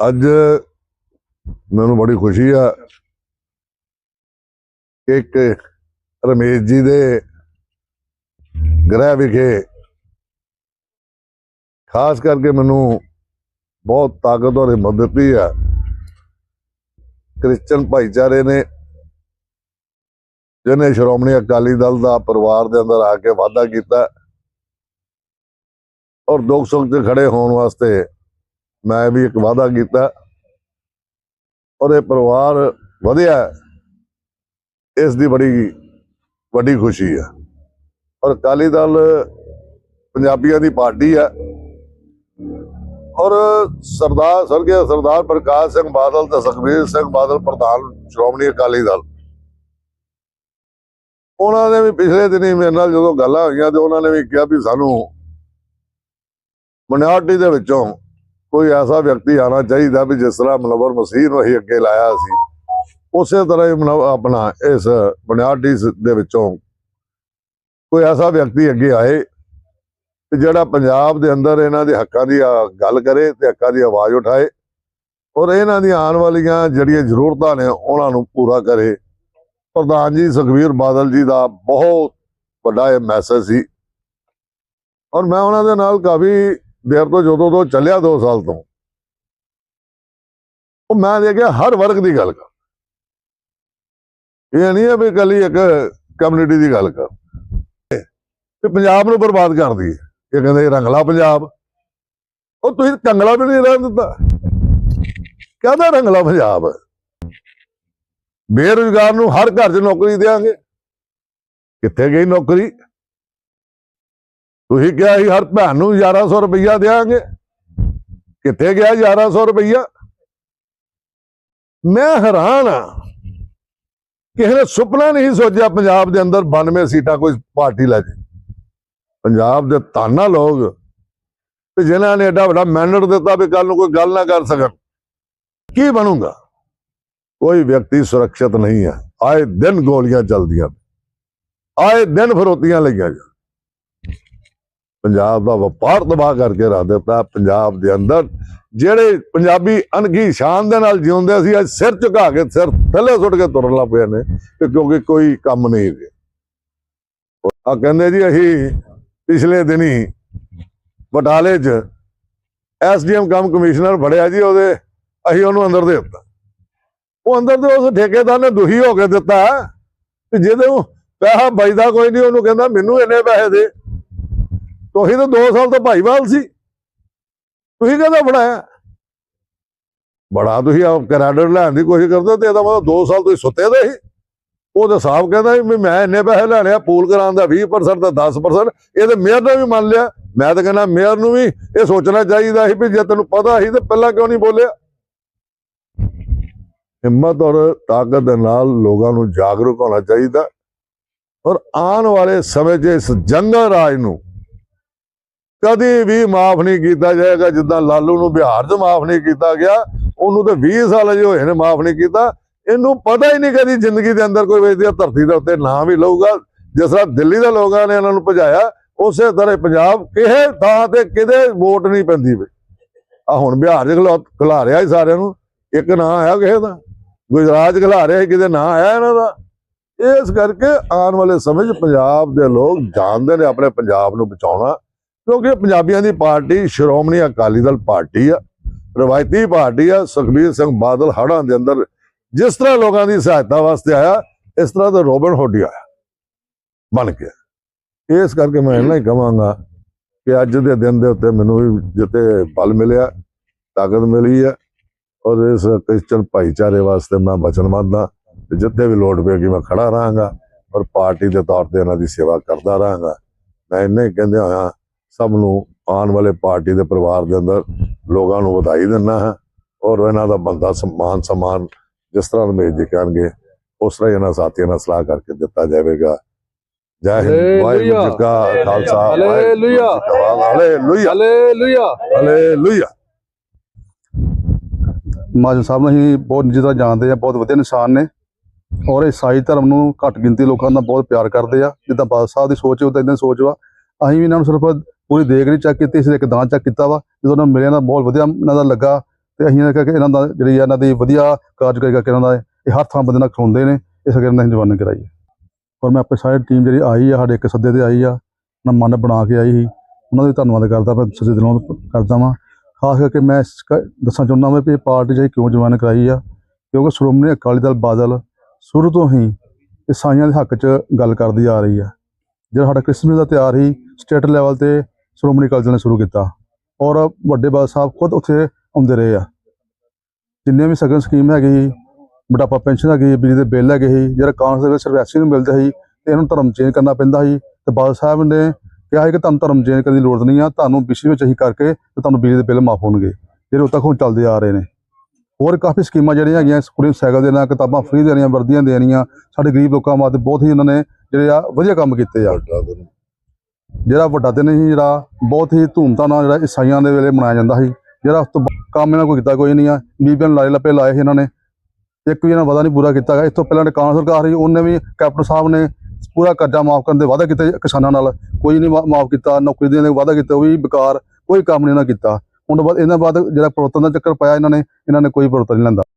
ਅੱਜ ਮੈਨੂੰ ਬੜੀ ਖੁਸ਼ੀ ਆ ਇੱਕ ਰਮੇਸ਼ ਜੀ ਦੇ ਗ੍ਰਹਿ ਵਿਖੇ ਖਾਸ ਕਰਕੇ ਮੈਨੂੰ ਬਹੁਤ ਤਾਕਤ ਔਰ ਹਿੰਮਤ ਦਿੱਤੀ ਆ। ਕ੍ਰਿਸਚਨ ਭਾਈਚਾਰੇ ਨੇ ਜਿਹਨੇ ਸ਼੍ਰੋਮਣੀ ਅਕਾਲੀ ਦਲ ਦਾ ਪਰਿਵਾਰ ਦੇ ਅੰਦਰ ਆ ਕੇ ਵਾਅਦਾ ਕੀਤਾ ਔਰ ਦੁੱਖ ਸੁੱਖ 'ਚ ਖੜੇ ਹੋਣ ਵਾਸਤੇ ਮੈਂ ਵੀ ਇੱਕ ਵਾਅਦਾ ਕੀਤਾ। ਔਰ ਇਹ ਪਰਿਵਾਰ ਵਧਿਆ ਇਸ ਦੀ ਬੜੀ ਵੱਡੀ ਖੁਸ਼ੀ ਆ ਔਰ ਅਕਾਲੀ ਦਲ ਪੰਜਾਬੀਆਂ ਦੀ ਪਾਰਟੀ ਆ ਔਰ ਸਰਦਾਰ ਸਰਗਿਆ ਸਰਦਾਰ ਪ੍ਰਕਾਸ਼ ਸਿੰਘ ਬਾਦਲ ਤੇ ਸੁਖਬੀਰ ਸਿੰਘ ਬਾਦਲ ਪ੍ਰਧਾਨ ਸ਼੍ਰੋਮਣੀ ਅਕਾਲੀ ਦਲ। ਉਹਨਾਂ ਨੇ ਵੀ ਪਿਛਲੇ ਦਿਨੀ ਮੇਰੇ ਨਾਲ ਜਦੋਂ ਗੱਲਾਂ ਹੋਈਆਂ ਤੇ ਉਹਨਾਂ ਨੇ ਵੀ ਕਿਹਾ ਵੀ ਸਾਨੂੰ ਮਿnority ਦੇ ਵਿੱਚੋਂ ਕੋਈ ਐਸਾ ਵਿਅਕਤੀ ਆਣਾ ਚਾਹੀਦਾ ਵੀ ਜਿਸ ਤਰ੍ਹਾਂ ਮਨਵਰ ਮਸੀਹ ਨੂੰ ਅਸੀਂ ਅੱਗੇ ਲਾਇਆ ਸੀ। ਉਸੇ ਤਰ੍ਹਾਂ ਹੀ ਆਪਣਾ ਇਸ ਮਿnority ਦੇ ਵਿੱਚੋਂ ਕੋਈ ਐਸਾ ਵਿਅਕਤੀ ਅੱਗੇ ਆਏ ਤੇ ਜਿਹੜਾ ਪੰਜਾਬ ਦੇ ਅੰਦਰ ਇਹਨਾਂ ਦੇ ਹੱਕਾਂ ਦੀ ਗੱਲ ਕਰੇ ਤੇ ਹੱਕਾਂ ਦੀ ਆਵਾਜ਼ ਉਠਾਏ ਔਰ ਇਹਨਾਂ ਦੀਆਂ ਆਉਣ ਵਾਲੀਆਂ ਜਿਹੜੀਆਂ ਜ਼ਰੂਰਤਾਂ ਨੇ ਉਹਨਾਂ ਨੂੰ ਪੂਰਾ ਕਰੇ। ਪ੍ਰਧਾਨ ਜੀ ਸੁਖਬੀਰ ਬਾਦਲ ਜੀ ਦਾ ਬਹੁਤ ਵੱਡਾ ਇਹ ਮੈਸੇਜ ਸੀ। ਔਰ ਮੈਂ ਉਹਨਾਂ ਦੇ ਨਾਲ ਕਾਫੀ ਦੇਰ ਤੋਂ ਜਦੋਂ ਤੋਂ ਚੱਲਿਆ 2 ਸਾਲ ਤੋਂ। ਉਹ ਮੈਂ ਦੇਖਿਆ ਹਰ ਵਰਗ ਦੀ ਗੱਲ ਕਰ। ਇਹ ਨਹੀਂ ਹੈ ਵੀ ਕੱਲੀ ਇੱਕ ਕਮਿਊਨਿਟੀ ਦੀ ਗੱਲ ਕਰ। ਤੇ ਪੰਜਾਬ ਨੂੰ ਬਰਬਾਦ ਕਰਦੀ ਹੈ ਇਹ ਕਹਿੰਦੇ ਰੰਗਲਾ ਪੰਜਾਬ। ਉਹ ਤੁਸੀਂ ਕੰਗਲਾ ਵੀ ਨਹੀਂ ਰਹਿਣ ਦਿੱਤਾ। ਕਹਿੰਦਾ ਰੰਗਲਾ ਪੰਜਾਬ ਬੇਰੁਜ਼ਗਾਰ ਨੂੰ ਹਰ ਘਰ 'ਚ ਨੌਕਰੀ ਦੇਾਂਗੇ ਕਿੱਥੇ ਗਈ ਨੌਕਰੀ? ਤੁਸੀਂ ਕਿਹਾ ਸੀ ਹਰ ਭੈਣ ਨੂੰ 1100 ਰੁਪਈਆ ਦੇਾਂਗੇ ਕਿੱਥੇ ਗਿਆ 1100 ਰੁਪਈਆ? ਮੈਂ ਹੈਰਾਨ ਆ। ਕਿਸੇ ਨੇ ਸੁਪਨਾ ਨਹੀਂ ਸੋਚਿਆ ਪੰਜਾਬ ਦੇ ਅੰਦਰ 92 ਸੀਟਾਂ ਕੋਈ ਪਾਰਟੀ ਲੈ ਜੇ। ਪੰਜਾਬ ਦੇ ਤਾਨਾ ਲੋਕ। ਤੇ ਜਿਨ੍ਹਾਂ ਨੇ ਐਡਾ ਵੱਡਾ ਮੈਨਰ ਦਿੱਤਾ ਵੀ ਕੱਲ ਨੂੰ ਕੋਈ ਗੱਲ ਨਾ ਕਰ ਸਕਣ। ਕੀ ਬਣੂਗਾ? ਕੋਈ ਵਿਅਕਤੀ ਸੁਰੱਖਿਅਤ ਨਹੀਂ ਹੈ ਆਏ ਦਿਨ ਗੋਲੀਆਂ ਚੱਲਦੀਆਂ ਆਏ ਦਿਨ ਫਰੋਤੀਆਂ ਲਈਆਂ ਪੰਜਾਬ ਦਾ ਵਪਾਰ ਤਬਾਹ ਕਰਕੇ ਰੱਖ ਦਿੱਤਾ ਪੰਜਾਬ ਦੇ ਅੰਦਰ। ਜਿਹੜੇ ਪੰਜਾਬੀ ਅਣਗੀ ਸ਼ਾਨ ਦੇ ਨਾਲ ਜਿਉਂਦੇ ਸੀ ਅੱਜ ਸਿਰ ਝੁਕਾ ਕੇ ਸਿਰ ਥੱਲੇ ਸੁੱਟ ਕੇ ਤੁਰਨ ਲੱਗ ਪਏ ਨੇ ਕਿਉਂਕਿ ਕੋਈ ਕੰਮ ਨਹੀਂ ਰਿਹਾ ਆ ਕਹਿੰਦੇ ਜੀ, ਅਸੀਂ ਪਿਛਲੇ ਦਿਨੀ ਬਟਾਲੇ 'ਚ ਐਸਡੀਐਮ ਕੰਮ ਕਮਿਸ਼ਨਰ ਫੜਿਆ ਜੀ, ਉਹਦੇ ਅਸੀਂ ਉਹਨੂੰ ਅੰਦਰ ਦੇ ਦਿੱਤਾ। ਉਹ ਅੰਦਰ ਦੇ ਉਸ ਠੇਕੇਦਾਰ ਨੇ ਦੁਖੀ ਹੋ ਕੇ ਦਿੱਤਾ, ਤੇ ਜਿਹਦੇ ਉਹ ਪੈਸਾ ਬਚਦਾ ਕੋਈ ਨਹੀਂ, ਉਹਨੂੰ ਕਹਿੰਦਾ, ਮੈਨੂੰ ਇੰਨੇ ਪੈਸੇ ਦੇ ਤੁਸੀਂ ਤਾਂ 2 ਸਾਲ ਤੋਂ ਭਾਈਵਾਲ ਸੀ। ਤੁਸੀਂ ਕਹਿੰਦਾ ਫੜਾਇਆ ਬੜਾ ਤੁਸੀਂ ਆਪ ਕ੍ਰੈਡਿਟ ਲੈਣ ਦੀ ਕੋਸ਼ਿਸ਼ ਕਰਦੇ ਹੋ ਤੇ ਇਹਦਾ ਮਤਲਬ 2 ਸਾਲ ਤੁਸੀਂ ਸੁੱਤੇ ਦੇ ਸੀ। ਉਹ ਤਾਂ ਸਾਹਿਬ ਕਹਿੰਦਾ ਵੀ ਮੈਂ ਇੰਨੇ ਪੈਸੇ ਲੈਣੇ ਆ ਪੂਲ ਕਰਾਉਣ ਦਾ 20% ਦਾ 10% ਇਹਦੇ ਮੇਅਰ ਨੇ ਵੀ ਮੰਨ ਲਿਆ। ਮੈਂ ਤਾਂ ਕਹਿੰਦਾ ਮੇਅਰ ਨੂੰ ਵੀ ਇਹ ਸੋਚਣਾ ਚਾਹੀਦਾ ਸੀ ਵੀ ਜੇ ਤੈਨੂੰ ਪਤਾ ਸੀ ਤੇ ਪਹਿਲਾਂ ਕਿਉਂ ਨਹੀਂ ਬੋਲਿਆ। ਹਿੰਮਤ ਔਰ ਤਾਕਤ ਦੇ ਨਾਲ ਲੋਕਾਂ ਨੂੰ ਜਾਗਰੂਕ ਹੋਣਾ ਚਾਹੀਦਾ। ਔਰ ਆਉਣ ਵਾਲੇ ਸਮੇਂ 'ਚ ਇਸ ਜੰਗਲ ਰਾਜ ਨੂੰ ਕਦੀ ਵੀ ਮਾਫ ਨਹੀਂ ਕੀਤਾ ਜਾਏਗਾ, ਜਿੱਦਾਂ ਲਾਲੂ ਨੂੰ ਬਿਹਾਰ 'ਚ ਮਾਫ ਨਹੀਂ ਕੀਤਾ ਗਿਆ, ਉਹਨੂੰ ਤਾਂ 20 ਸਾਲ ਅਜੇ ਹੋਏ ਨੇ ਮਾਫ ਨਹੀਂ ਕੀਤਾ। ਇਹਨੂੰ ਪਤਾ ਹੀ ਨਹੀਂ ਕਦੀ ਜ਼ਿੰਦਗੀ ਦੇ ਅੰਦਰ ਕੋਈ ਵੇਚਦੀ ਧਰਤੀ ਦੇ ਉੱਤੇ ਨਾਂ ਵੀ ਲਊਗਾ। ਜਿਸ ਤਰ੍ਹਾਂ ਦਿੱਲੀ ਦੇ ਲੋਕਾਂ ਨੇ ਇਹਨਾਂ ਨੂੰ ਭਜਾਇਆ, ਉਸੇ ਤਰ੍ਹਾਂ ਪੰਜਾਬ ਕਿਸੇ ਥਾਂ ਤੇ ਕਿਤੇ ਵੋਟ ਨਹੀਂ ਪੈਂਦੀ ਵੇ। ਆ ਹੁਣ ਬਿਹਾਰ 'ਚ ਖਿਲਾ- ਖਿਲਾ ਰਿਹਾ ਸੀ ਸਾਰਿਆਂ ਨੂੰ, ਇੱਕ ਨਾਂ ਆਇਆ ਕਿਸੇ ਦਾ। ਗੁਜਰਾਤ 'ਚ ਖਿਲਾ ਰਿਹਾ ਸੀ, ਕਿਤੇ ਨਾਂ ਆਇਆ ਇਹਨਾਂ ਦਾ। ਇਸ ਕਰਕੇ ਆਉਣ ਵਾਲੇ ਸਮੇਂ 'ਚ ਪੰਜਾਬ ਦੇ ਲੋਕ ਜਾਣਦੇ ਨੇ ਆਪਣੇ ਪੰਜਾਬ ਨੂੰ ਬਚਾਉਣਾ। ਕਿਉਂਕਿ ਪੰਜਾਬੀਆਂ ਦੀ ਪਾਰਟੀ ਸ਼੍ਰੋਮਣੀ ਅਕਾਲੀ ਦਲ ਪਾਰਟੀ ਆ, ਰਵਾਇਤੀ ਪਾਰਟੀ ਆ, ਸੁਖਬੀਰ ਸਿੰਘ ਬਾਦਲ ਹੜ੍ਹਾਂ ਦੇ ਅੰਦਰ ਜਿਸ ਤਰ੍ਹਾਂ ਲੋਕਾਂ ਦੀ ਸਹਾਇਤਾ ਵਾਸਤੇ ਆਇਆ, ਇਸ ਤਰ੍ਹਾਂ ਦਾ ਰੋਬਨ ਹੁੱਡ ਆਇਆ, ਬਣ ਕੇ। ਇਸ ਕਰਕੇ ਮੈਂ ਇਹਨਾਂ ਹੀ ਕਹਾਂਗਾ ਕਿ ਅੱਜ ਦੇ ਦਿਨ ਦੇ ਉੱਤੇ ਮੈਨੂੰ ਵੀ ਜਿੱਤੇ ਬਲ ਮਿਲਿਆ, ਤਾਕਤ ਮਿਲੀ ਹੈ ਔਰ ਇਸ ਕ੍ਰਿਸਚਨ ਭਾਈਚਾਰੇ ਵਾਸਤੇ ਮੈਂ ਵਚਨਬੱਧ ਹਾਂ ਤੇ ਜਿੱਥੇ ਵੀ ਲੋੜ ਪਏਗੀ ਮੈਂ ਖੜਾ ਰਹਾਂਗਾ, ਔਰ ਪਾਰਟੀ ਦੇ ਤੌਰ ਤੇ ਇਹਨਾਂ ਦੀ ਸੇਵਾ ਕਰਦਾ ਰਹਾਂਗਾ। ਮੈਂ ਇੰਨਾ ਹੀ ਕਹਿੰਦੇ ਹੋਇਆ ਸਭ ਨੂੰ ਆਉਣ ਵਾਲੇ ਪਾਰਟੀ ਦੇ ਪਰਿਵਾਰ ਦੇ ਅੰਦਰ ਲੋਕਾਂ ਨੂੰ ਵਧਾਈ ਦਿੰਦਾ ਹਾਂ ਔਰ ਇਹਨਾਂ ਦਾ ਬੰਦਾ ਸਨਮਾਨ ਸਮਾਨ ਜਿਸ ਤਰ੍ਹਾਂ ਰਮੇਸ਼ ਜੀ ਕਹਿਣਗੇ ਉਸ ਤਰ੍ਹਾਂ ਹੀ ਇਹਨਾਂ ਸਾਥੀਆਂ ਨਾਲ ਸਲਾਹ ਕਰਕੇ ਦਿੱਤਾ ਜਾਵੇਗਾ। ਜੈ ਹਿੰਦ ਵਾਹਿਗੁਰੂ ਜੀ ਕਾ ਖਾਲਸਾ ਫਤਿਹ। Hallelujah hallelujah. ਹਾਲੇਲੂਇਆ। ਮਾਜਨ ਸਾਹਿਬ ਨੂੰ ਅਸੀਂ ਬਹੁਤ ਨਿੱਜੀ ਤਰ੍ਹਾਂ ਜਾਣਦੇ ਆ ਬਹੁਤ ਵਧੀਆ ਇਨਸਾਨ ਨੇ ਔਰ ਈਸਾਈ ਧਰਮ ਨੂੰ ਘੱਟ ਗਿਣਤੀ ਲੋਕਾਂ ਦਾ ਬਹੁਤ ਪਿਆਰ ਕਰਦੇ ਆ। ਜਿੱਦਾਂ ਬਾਦਲ ਸਾਹਿਬ ਦੀ ਸੋਚ ਉਦਾਂ ਇਦਾਂ ਸੋਚ ਵਾ। ਅਸੀਂ ਵੀ ਇਹਨਾਂ ਨੂੰ ਸਿਰਫ ਪੂਰੀ ਦੇਖ ਨਹੀਂ ਚੈੱਕ ਕੀਤੀ, ਸਿਰ ਇੱਕ ਦਾਨ ਚੈੱਕ ਕੀਤਾ ਵਾ, ਜਦੋਂ ਉਹਨਾਂ ਨੂੰ ਮਿਲਿਆ ਨਾ ਬਹੁਤ ਵਧੀਆ ਇਹਨਾਂ ਦਾ ਲੱਗਾ, ਤੇ ਅਸੀਂ ਇਹ ਕਿ ਇਹਨਾਂ ਦਾ ਜਿਹੜੀ ਆ ਇਹਨਾਂ ਦੀ ਵਧੀਆ ਕਾਰਜਕਾਰੀ ਕਰਕੇ ਇਹਨਾਂ ਦਾ ਇਹ ਹਰ ਥਾਂ ਬੰਦੇ ਨਾਲ ਖਲੋਂਦੇ ਨੇ, ਇਸ ਕਰਕੇ ਇਹਨਾਂ ਦੀ ਜਵਾਨ ਕਰਾਈ ਹੈ। ਔਰ ਮੈਂ ਆਪਣੀ ਸਾਰੀ ਟੀਮ ਜਿਹੜੀ ਆਈ ਆ, ਸਾਡੇ ਇੱਕ ਸੱਦੇ ਤੇ ਆਈ ਆ ਨਾ ਮਨ ਬਣਾ ਕੇ ਆਈ ਸੀ, ਉਹਨਾਂ ਦਾ ਵੀ ਧੰਨਵਾਦ ਕਰਦਾ, ਮੈਂ ਸੱਜੇ ਦਿਲੋਂ ਕਰਦਾ ਵਾਂ। ਖਾਸ ਕਰਕੇ ਮੈਂ ਇਸ ਕ- ਦੱਸਣਾ ਚਾਹੁੰਦਾ ਮੈਂ ਵੀ ਇਹ ਪਾਰਟੀ ਜਿਹੜੀ ਕਿਉਂ ਜਵਾਨ ਕਰਾਈ ਆ, ਕਿਉਂਕਿ ਸ਼੍ਰੋਮਣੀ ਅਕਾਲੀ ਦਲ ਬਾਦਲ ਸ਼ੁਰੂ ਤੋਂ ਹੀ ਈਸਾਈਆਂ ਦੇ ਹੱਕ 'ਚ ਗੱਲ ਕਰਦੀ ਆ ਰਹੀ ਆ। ਜਿਹੜਾ ਸਾਡਾ ਕ੍ਰਿਸਮਸ ਦਾ ਤਿਉਹਾਰ ਹੀ ਸਟੇਟ ਲੈਵਲ ਤੇ ਸ਼੍ਰੋਮਣੀ ਕਾਲਜ ਨੇ ਸ਼ੁਰੂ ਕੀਤਾ ਔਰ ਵੱਡੇ ਬਾਦਲ ਸਾਹਿਬ ਖੁਦ ਉੱਥੇ ਆਉਂਦੇ ਰਹੇ ਆ। ਜਿੰਨੇ ਵੀ ਸਗਨ ਸਕੀਮ ਹੈਗੀ ਬੁਢਾਪਾ ਪੈਨਸ਼ਨ ਹੈਗੀ, ਬਿਜਲੀ ਦੇ ਬਿੱਲ ਹੈਗੇ ਸੀ, ਜਿਹੜਾ ਕਾਂਗਰਸ ਦੇ ਵਿੱਚ ਸਰਵੈਸੀ ਨੂੰ ਮਿਲਦਾ ਸੀ ਤੇ ਇਹਨੂੰ ਧਰਮ ਚੇਂਜ ਕਰਨਾ ਪੈਂਦਾ ਸੀ ਤੇ ਬਾਦਲ ਸਾਹਿਬ ਨੇ ਕਿਹਾ ਹੈ ਕਿ ਤੁਹਾਨੂੰ ਧਰਮ ਚੇਂਜ ਕਰਨ ਦੀ ਲੋੜ ਨਹੀਂ ਆ, ਤੁਹਾਨੂੰ ਬਿਜਲੀ ਵਿੱਚ ਹੀ ਕਰਕੇ ਤੇ ਤੁਹਾਨੂੰ ਬਿਜਲੀ ਦੇ ਬਿੱਲ ਮਾਫ ਹੋਣਗੇ। ਜਿਹੜੇ ਉਦੋਂ ਤੱਕ ਹੁਣ ਚੱਲਦੇ ਆ ਰਹੇ ਨੇ। ਹੋਰ ਕਾਫੀ ਸਕੀਮਾਂ ਜਿਹੜੀਆਂ ਹੈਗੀਆਂ ਸਕੂਲ ਸਾਈਕਲ ਦੇਣਾ ਕਿਤਾਬਾਂ ਫ੍ਰੀ ਦੇਣੀਆਂ, ਵਰਦੀਆਂ ਦੇਣੀਆਂ, ਸਾਡੇ ਗਰੀਬ ਲੋਕਾਂ ਵਾਸਤੇ ਬਹੁਤ ਹੀ ਉਹਨਾਂ ਨੇ ਜਿਹੜੇ ਆ ਵਧੀਆ ਕੰਮ ਕੀਤੇ ਆ। ਜਿਹੜਾ ਵੱਡਾ ਦਿਨ ਸੀ, ਜਿਹੜਾ ਬਹੁਤ ਹੀ ਧੂਮਧਾਮ ਨਾਲ ਜਿਹੜਾ ਈਸਾਈਆਂ ਦੇ ਵੇਲੇ ਮਨਾਇਆ ਜਾਂਦਾ ਸੀ। ਜਿਹੜਾ ਉਸ ਤੋਂ ਬਾਅਦ ਕੰਮ ਇਹਨਾਂ ਕੋਈ ਕੀਤਾ ਕੋਈ ਨਹੀਂ ਆ। ਬੀਬੀਆਂ ਨੂੰ ਲਾਰੇ ਲੱਪੇ ਲਾਏ ਸੀ ਇਹਨਾਂ ਨੇ। ਇੱਕ ਵੀ ਇਹਨਾਂ ਵਾਅਦਾ ਨਹੀਂ ਪੂਰਾ ਕੀਤਾ ਗਿਆ। ਇਸ ਤੋਂ ਪਹਿਲਾਂ ਨੇ ਕਾਂਗਰਸ ਸਰਕਾਰ ਸੀ, ਉਹਨੇ ਵੀ ਕੈਪਟਨ ਸਾਹਿਬ ਨੇ ਪੂਰਾ ਕਰਜ਼ਾ ਮਾਫ ਕਰਨ ਦੇ ਵਾਅਦਾ ਕੀਤੇ ਕਿਸਾਨਾਂ ਨਾਲ। ਕੋਈ ਨਹੀਂ ਮਾਫ ਕੀਤਾ, ਨੌਕਰੀ ਦੇਣ ਦੇ ਵਾਅਦਾ ਕੀਤਾ, ਉਹ ਵੀ ਬੇਕਾਰ, ਕੋਈ ਕੰਮ ਨਹੀਂ ਇਹਨਾਂ ਕੀਤਾ। ਹੁਣ ਤੋਂ ਬਾਅਦ ਇਹਨਾਂ ਬਾਅਦ ਜਿਹੜਾ ਪ੍ਰਵਰਤਨ ਦਾ ਚੱਕਰ ਪਾਇਆ ਇਹਨਾਂ ਨੇ ਇਹਨਾਂ ਨੇ ਕੋਈ ਪ੍ਰਵਰਤਨ ਨਹੀਂ ਲੈਂਦਾ।